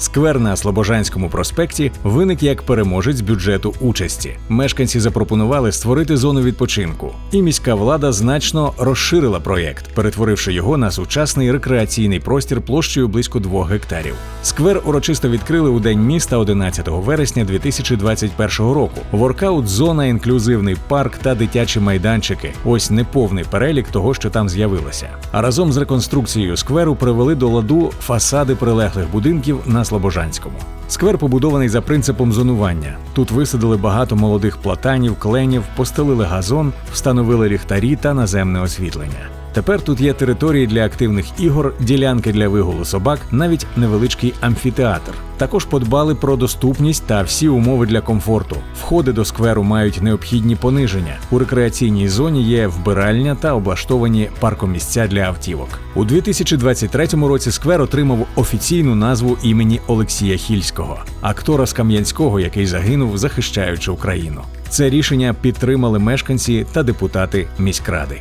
Сквер на Слобожанському проспекті виник як переможець бюджету участі. Мешканці запропонували створити зону відпочинку, і міська влада значно розширила проєкт, перетворивши його на сучасний рекреаційний простір площею близько двох гектарів. Сквер урочисто відкрили у день міста 11 вересня 2021 року. Воркаут, зона, інклюзивний парк та дитячі майданчики. Ось неповний перелік того, що там з'явилося. А разом з реконструкцією скверу привели до ладу фасади прилеглих будинків на Слобожанському. Сквер побудований за принципом зонування. Тут висадили багато молодих платанів, кленів, постелили газон, встановили ліхтарі та наземне освітлення. Тепер тут є території для активних ігор, ділянки для вигулу собак, навіть невеличкий амфітеатр. Також подбали про доступність та всі умови для комфорту. Входи до скверу мають необхідні пониження. У рекреаційній зоні є вбиральня та облаштовані паркомісця для автівок. У 2023 році сквер отримав офіційну назву імені Олексія Хільського, актора з Кам'янського, який загинув, захищаючи Україну. Це рішення підтримали мешканці та депутати міськради.